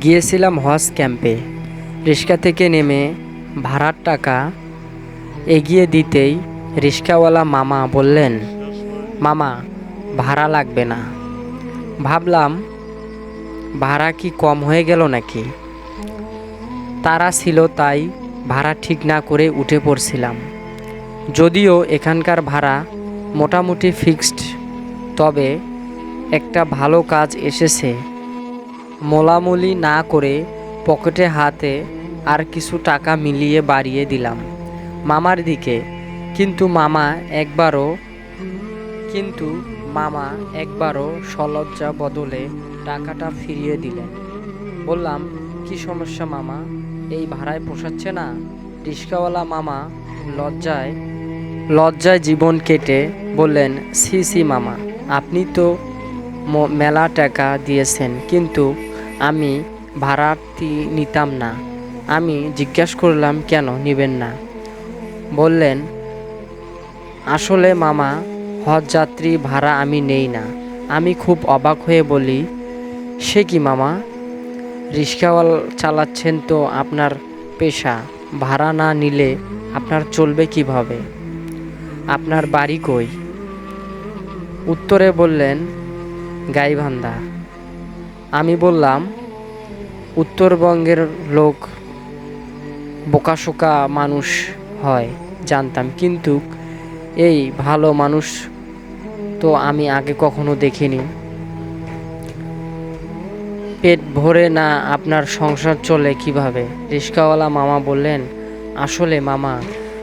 গিয়েছিলাম হজ ক্যাম্পে। রিক্সা থেকে নেমে ভাড়ার টাকা এগিয়ে দিতেই রিক্সাওয়ালা মামা বললেন, মামা, ভাড়া লাগবে না। ভাবলাম, ভাড়া কি কম হয়ে গেল নাকি? তারা ছিল তাই ভাড়া ঠিক না করে উঠে পড়ছিলাম। যদিও এখানকার ভাড়া মোটামুটি ফিক্সড, তবে একটা ভালো কাজ এসেছে। মোলামুলি না করে পকেটে হাতে আর কিছু টাকা মিলিয়ে বাড়িয়ে দিলাম মামার দিকে। কিন্তু মামা একবারও, কিন্তু মামা একবারও সলজ্জা বদলে টাকাটা ফিরিয়ে দিলেন। বললাম, কি সমস্যা মামা? এই ভাড়ায় পোষাচ্ছে না? রিক্সাওয়ালা মামা লজ্জায় লজ্জায় জীবন কেটে বললেন সি সি মামা, আপনি তো মেলা টাকা দিয়েছেন, কিন্তু আমি ভাড়াটি নিতাম না। আমি জিজ্ঞাসা করলাম, কেন নেবেন না? বললেন, আসলে মামা হজ যাত্রী ভাড়া আমি নেই না। আমি খুব অবাক হয়ে বলি, সে কি মামা? রিক্সাওয়াল চালাচ্ছেন তো আপনার পেশা, ভাড়া না নিলে আপনার চলবে কীভাবে? আপনার বাড়ি কই? উত্তরে বললেন, গাইবান্ধা। আমি বললাম উত্তরবঙ্গের লোক বোকাশোকা মানুষ হয়, জানতাম। কিন্তু এই ভালো মানুষ তো আমি আগে কখনো দেখিনি। পেট ভরে না আপনার সংসার চলে কীভাবে? রিক্সাওয়ালা মামা বললেন, আসলে মামা,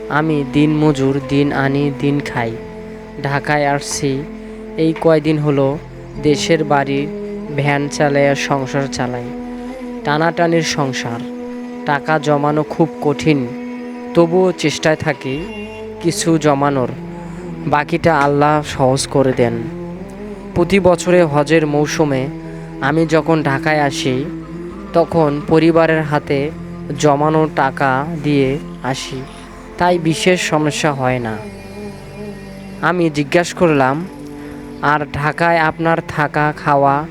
আমি দিন মজুর, দিন আনি, দিন খাই। ঢাকায় আসছি, এই কয়দিন হলো দেশের বাড়ির ভ্যান চালায় সংসার চালাই। টানাটানির সংসার। টাকা জমানো খুব কঠিন, তবুও চেষ্টায় থাকি কিছু জমানোর। বাকিটা আল্লাহ সহজ করে দেন। প্রতি বছরে হজের মৌসুমে আমি যখন ঢাকায় আসি, তখন পরিবারের হাতে জমানো টাকা দিয়ে আসি, তাই বিশেষ সমস্যা হয় না। আমি জিজ্ঞাসা করলাম, আর ঢাকায় আপনার থাকা খাওয়া?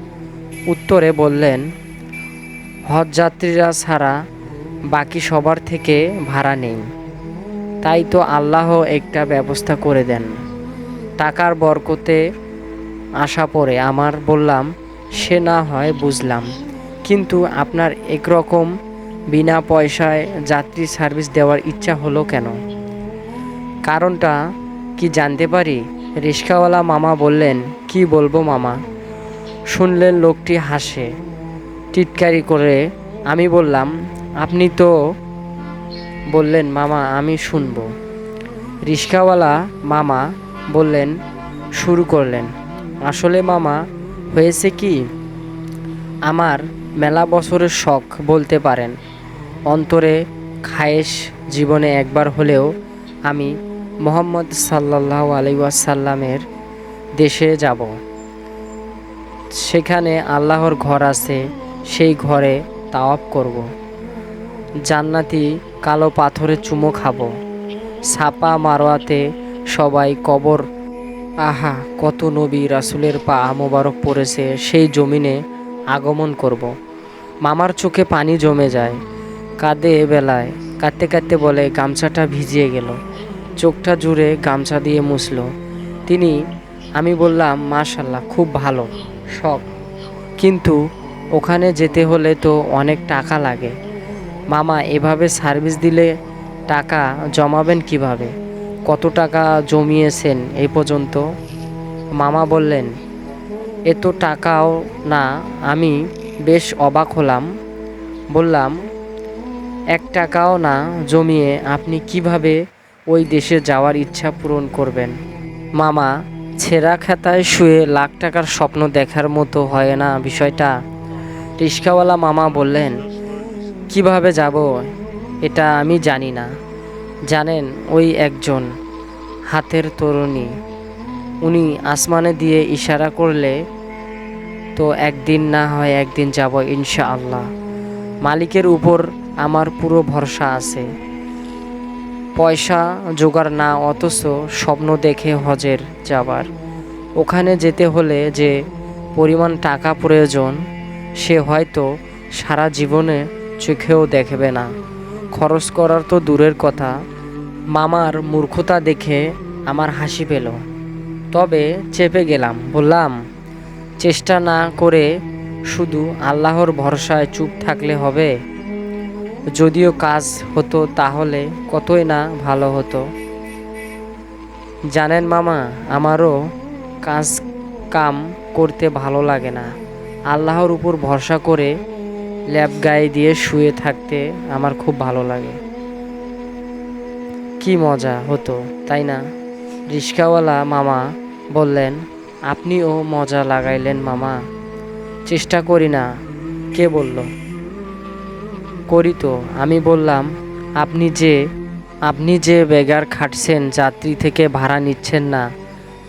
উত্তরে বললেন হজযাত্রীরা ছাড়া বাকি সবার থেকে ভাড়া নেই। তাই তো আল্লাহ একটা ব্যবস্থা করে দেন। টাকার বরকতে আশা পড়ে। আমার বললাম, সে না হয় বুঝলাম। কিন্তু আপনার একরকম বিনা পয়সায় যাত্রী সার্ভিস দেওয়ার ইচ্ছা হলো কেন? কারণটা কি জানতে পারি? রিক্সাওয়ালা মামা বললেন, কি বলব মামা? শুনলেন লোকটি হাসে। টিটকারি করে আমি বললাম, আপনি তো বললেন, মামা, আমি শুনব। রিক্সাওয়ালা মামা বললেন, শুরু করলেন। আসলে মামা, হয়েছে কি? আমার মেলা বছরের শখ বলতে পারেন। অন্তরে খায়েশ জীবনে একবার হলেও আমি মোহাম্মদ সাল্লাহ আলাইসাল্লামের দেশে যাব। সেখানে আল্লাহর ঘর আছে সেই ঘরে তাওয়াপ করব। জান্নাতি কালো পাথরে চুমো খাব। ছাপা মারোয়াতে সবাই কবর। আহা, কত নবী রাসুলের পা মোবারক পড়েছে, সেই জমিনে আগমন করব। মামার চোখে পানি জমে যায়। কাঁদে বেলায়। কাঁদতে কাঁদতে বলে, গামছাটা ভিজিয়ে গেল। চোখটা জুড়ে গামছা দিয়ে মুছল। তিনি, আমি বললাম, মাশাল্লাহ, খুব ভালো, শখ। কিন্তু ওখানে যেতে হলে তো অনেক টাকা লাগে। মামা, এভাবে সার্ভিস দিলে টাকা জমাবেন কীভাবে? কত টাকা জমিয়েছেন এই পর্যন্ত? মামা বললেন এত টাকাও না, আমি বেশ অবাক হলাম। বললাম, এক টাকাও না জমিয়ে আপনি কীভাবে ওই দেশে যাওয়ার ইচ্ছা পূরণ করবেন? মামা, ছেঁড়া খাতায় শুয়ে লাখ টাকার স্বপ্ন দেখার মতো হয় না বিষয়টা। রিক্সাওয়ালা মামা বললেন, কীভাবে যাব? এটা আমি জানি না। জানেন, ওই একজন হাতের তরুণী। উনি আসমানে দিয়ে ইশারা করলে তো একদিন না হয় একদিন যাব ইনশাআল্লাহ। মালিকের উপর আমার পুরো ভরসা আছে। পয়সা জোগাড় না, অথচ স্বপ্ন দেখে হজের যাবার। ওখানে যেতে হলে যে পরিমাণ টাকা প্রয়োজন সে হয়তো সারা জীবনে চোখেও দেখবে না। খরচ করার তো দূরের কথা। মামার মূর্খতা দেখে আমার হাসি পেল। তবে চেপে গেলাম, বললাম, চেষ্টা না করে শুধু আল্লাহর ভরসায় চুপ থাকলে হবে। যদিও কাজ হতো তাহলে কতই না ভালো হতো। জানেন মামা, আমারও কাজ কাম করতে ভালো লাগে না। আল্লাহর উপর ভরসা করে ল্যাব গায়ে দিয়ে শুয়ে থাকতে আমার খুব ভালো লাগে। কি মজা হতো, তাই না? রিক্সাওয়ালা মামা বললেন, আপনিও মজা লাগাইলেন মামা। চেষ্টা করি না। কে বলল? করি তো। আমি বললাম, আপনি যে আপনি যে বেগার খাটছেন, যাত্রী থেকে ভাড়া নিচ্ছেন না,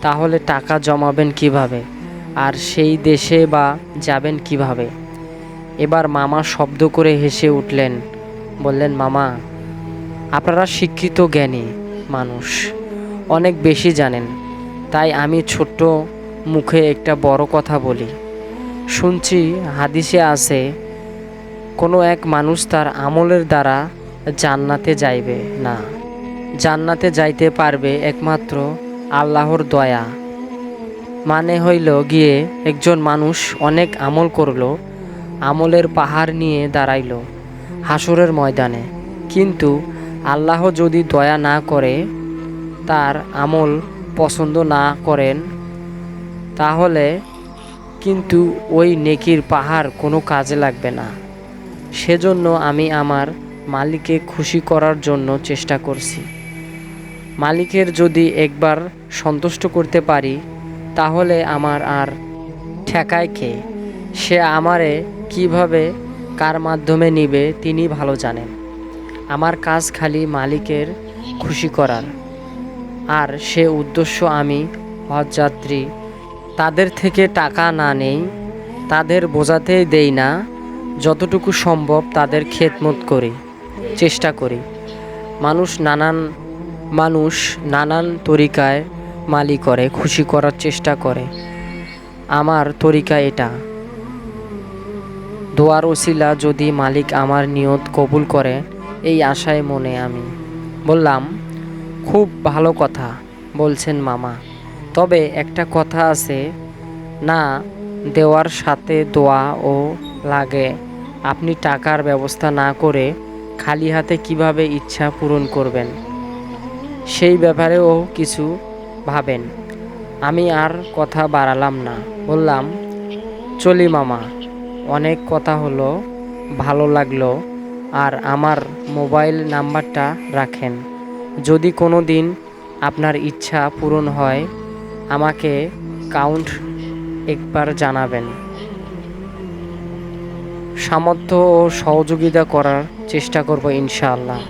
তাহলে টাকা জমাবেন কীভাবে? আর সেই দেশে বা যাবেন কীভাবে? এবার মামা শব্দ করে হেসে উঠলেন, বললেন, মামা, আপনারা শিক্ষিত জ্ঞানী মানুষ, অনেক বেশি জানেন, তাই আমি ছোট্ট মুখে একটা বড় কথা বলি। শুনছি হাদিসে আছে, কোনো এক মানুষ তার আমলের দ্বারা জান্নাতে যাইবে না। জান্নাতে যাইতে পারবে একমাত্র আল্লাহর দয়া মানে হইল গিয়ে একজন মানুষ অনেক আমল করল, আমলের পাহাড় নিয়ে দাঁড়াইল হাসরের ময়দানে। কিন্তু আল্লাহ যদি দয়া না করে তার আমল পছন্দ না করেন, তাহলে কিন্তু ওই নেকির পাহাড় কোনো কাজে লাগবে না। সেজন্য আমি আমার মালিককে খুশি করার জন্য চেষ্টা করছি। মালিকের যদি একবার সন্তুষ্ট করতে পারি তাহলে আমার আর ঠেকায় কে? সে আমারে কীভাবে, কার মাধ্যমে নিবে তিনি ভালো জানেন। আমার কাজ খালি মালিকের খুশি করার। আর সে উদ্দেশ্য আমি হজযাত্রী। তাদের থেকে টাকা না নেই, তাদের বোঝাতেই দেই না, যতটুকু সম্ভব তাদের খেদমত করি, চেষ্টা করি। মানুষ নানান মানুষ নানান তরিকায় মালি করে, খুশি করার চেষ্টা করে। আমার তরিকা এটা। দোয়ার ওসিলা যদি মালিক আমার নিয়ত কবুল করে, এই আশায় মনে আমি। বললাম, খুব ভালো কথা বলছেন মামা। তবে একটা কথা আছে, না, দেওয়ার সাথে দোয়া ও লাগে। আপনি টাকার ব্যবস্থা না করে খালি হাতে কীভাবে ইচ্ছা পূরণ করবেন? সেই ব্যাপারেও কিছু ভাবেন। আমি আর কথা বাড়ালাম না। বললাম, চলি মামা। অনেক কথা হলো, ভালো লাগল, আর আমার মোবাইল নাম্বারটা রাখেন। যদি কোনো দিন আপনার ইচ্ছা পূরণ হয়, আমাকে কাউন্ট একবার জানাবেন। সামর্থ্য ও সহযোগিতা করার চেষ্টা করব ইনশাআল্লাহ।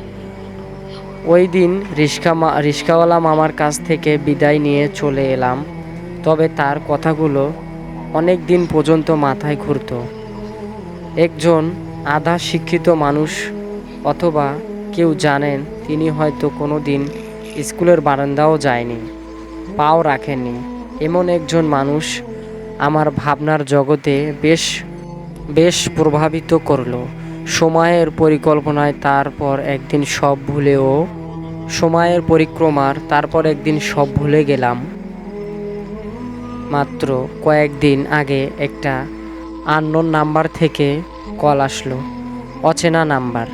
ওই দিন রিক্সা মা রিক্সাওয়ালা মামার কাছ থেকে বিদায় নিয়ে চলে এলাম। তবে তার কথাগুলো অনেক দিন পর্যন্ত মাথায় ঘুরতো। একজন আধা শিক্ষিত মানুষ অথবা কেউ জানেন তিনি হয়তো কোনো দিন স্কুলের বারান্দাও যায়নি, পাও রাখেননি। এমন একজন মানুষ আমার ভাবনার জগতে বেশ বেশ প্রভাবিত করল। সময়ের পরিকল্পনায় তারপর একদিন সব ভুলেও সময়ের পরিক্রমার তারপর একদিন সব ভুলে গেলাম। মাত্র কয়েকদিন আগে একটা আননোন নাম্বার থেকে কল আসলো, অচেনা নাম্বার।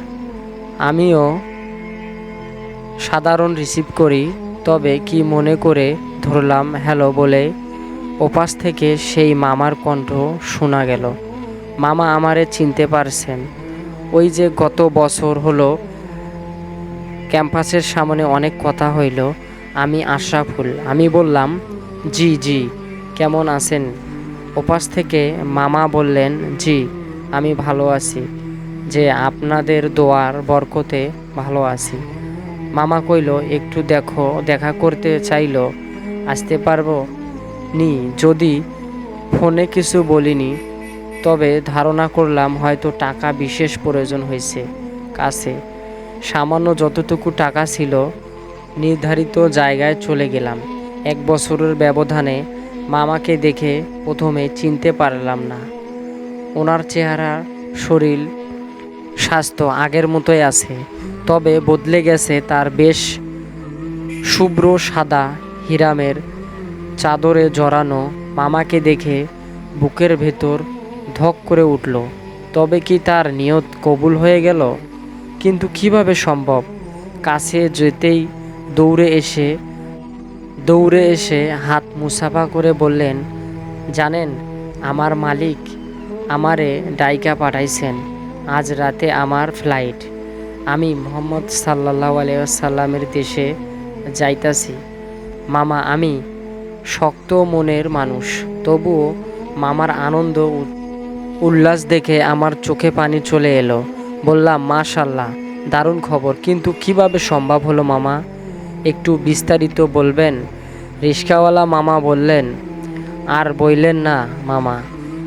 আমিও সাধারণ রিসিভ করি, তবে কি মনে করে ধরলাম হ্যালো বলে ওপাশ থেকে সেই মামার কণ্ঠ শোনা গেল। মামা আমারে চিনতে পারছেন। ওই যে গত বছর হলো ক্যাম্পাসের সামনে অনেক কথা হইল। আমি আশরাফুল। আমি বললাম, জি জি, কেমন আছেন? ওপাশ থেকে মামা বললেন, জি, আমি ভালো আছি। যে আপনাদের দোয়ার বরকতে ভালো আছি। মামা কইল, একটু দেখো, দেখা করতে চাইলো, আসতে পারব? নি, যদি ফোনে কিছু বলিনি, তবে ধারণা করলাম হয়তো টাকা বিশেষ প্রয়োজন হয়েছে কাছে। সামান্য যতটুকু টাকা ছিল, নির্ধারিত জায়গায় চলে গেলাম। এক বছরের ব্যবধানে মামাকে দেখে প্রথমে চিনতে পারলাম না। ওনার চেহারা, শরীর, স্বাস্থ্য আগের মতোই আছে, তবে বদলে গেছে তার বেশ শুভ্র সাদা হিরামের চাদরে জড়ানো মামাকে দেখে বুকের ভেতর ধক করে উঠল। তবে কি তার নিয়ত কবুল হয়ে গেল? কিন্তু কীভাবে সম্ভব? কাছে যেতেই দৌড়ে এসে দৌড়ে এসে হাত মুসাফা করে বললেন, জানেন, আমার মালিক আমারে ডাইকা পাঠাইছেন আজ রাতে আমার ফ্লাইট। আমি মোহাম্মদ সাল্লাহ আলাইসাল্লামের দেশে যাইতাছি। মামা, আমি শক্ত মনের মানুষ। তবুও মামার আনন্দ উল্লাস দেখে আমার চোখে পানি চলে এলো। বললাম, মাশাল্লাহ, দারুণ খবর। কিন্তু কীভাবে সম্ভব হলো মামা? একটু বিস্তারিত বলবেন? রিক্সাওয়ালা মামা বললেন, আর বইলেন না মামা।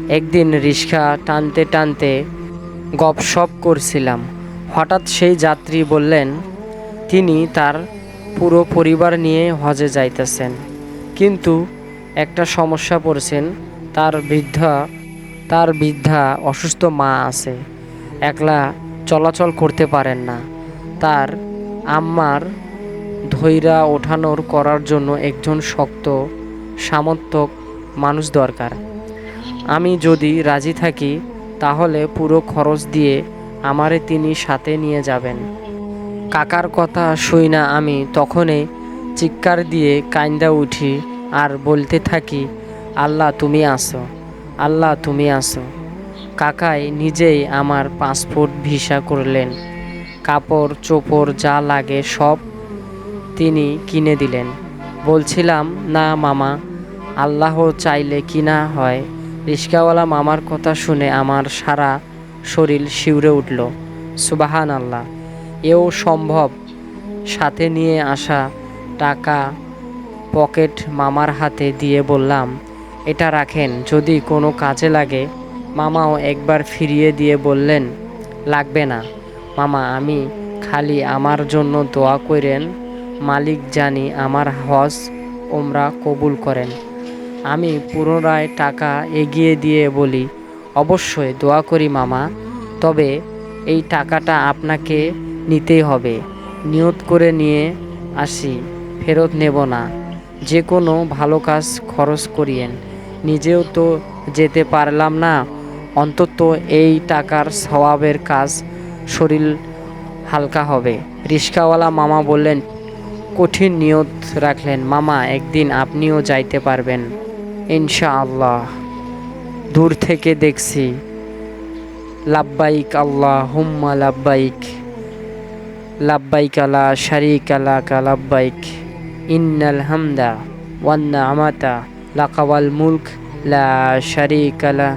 একদিন রিক্সা টানতে টানতে গপসপ করছিলাম। হঠাৎ সেই যাত্রী বললেন, তিনি তার পুরো পরিবার নিয়ে হজে যাইতেছেন। কিন্তু একটা সমস্যা পড়ছেন। তার বৃদ্ধা তার বৃদ্ধা অসুস্থ মা আছে। একলা চলাচল করতে পারেন না। তার আম্মার ধৈরা ওঠানোর করার জন্য একজন শক্ত সামর্থক মানুষ দরকার। আমি যদি রাজি থাকি, তাহলে পুরো খরচ দিয়ে আমারে তিনি সাথে নিয়ে যাবেন। কাকার কথা শুই না আমি তখনই চিৎকার দিয়ে কাইন্দা উঠি আর বলতে থাকি, আল্লাহ, তুমি আসো আল্লাহ, তুমি আসো কাকাই নিজেই আমার পাসপোর্ট ভিসা করলেন। কাপড়, চোপড় যা লাগে সব তিনি কিনে দিলেন। বলছিলাম, না মামা, আল্লাহ চাইলে কি না হয়? রিস্কাওয়ালা মামার কথা শুনে আমার সারা শরীর শিউরে উঠল। সুবাহান আল্লাহ এও সম্ভব। সাথে নিয়ে আসা টাকা পকেট মামার হাতে দিয়ে বললাম, এটা রাখেন, যদি কোনো কাজে লাগে মামাও একবার ফিরিয়ে দিয়ে বললেন, লাগবে না। মামা, আমি খালি আমার জন্য দোয়া করেন মালিক জানি আমার হজ ওমরা কবুল করেন। আমি পুনরায় টাকা এগিয়ে দিয়ে বলি, অবশ্যই দোয়া করি মামা, তবে এই টাকাটা আপনাকে নিতেই হবে। নিয়ত করে নিয়ে আসি, ফেরত নেব না। যে কোনো ভালো কাজ খরচ করিয়েন। নিজেও তো যেতে পারলাম না অন্তত এই টাকার স্বভাবের কাজ শরীর হালকা হবে। রিস্কাওয়ালা মামা বললেন, কঠিন নিয়ত রাখলেন। মামা, একদিন আপনিও যাইতে পারবেন, ইনশাআল্লাহ। দূর থেকে দেখছি, লাব্বাইক আল্লাহ হুম্মা লাব্বাইক লাব্বাইক আলা শারিক আলা কা লাব্বাইক, ইন্নাল হামদা ওয়ান্না আমাতা লাকাওয়াল মুলক লা শারিক আলা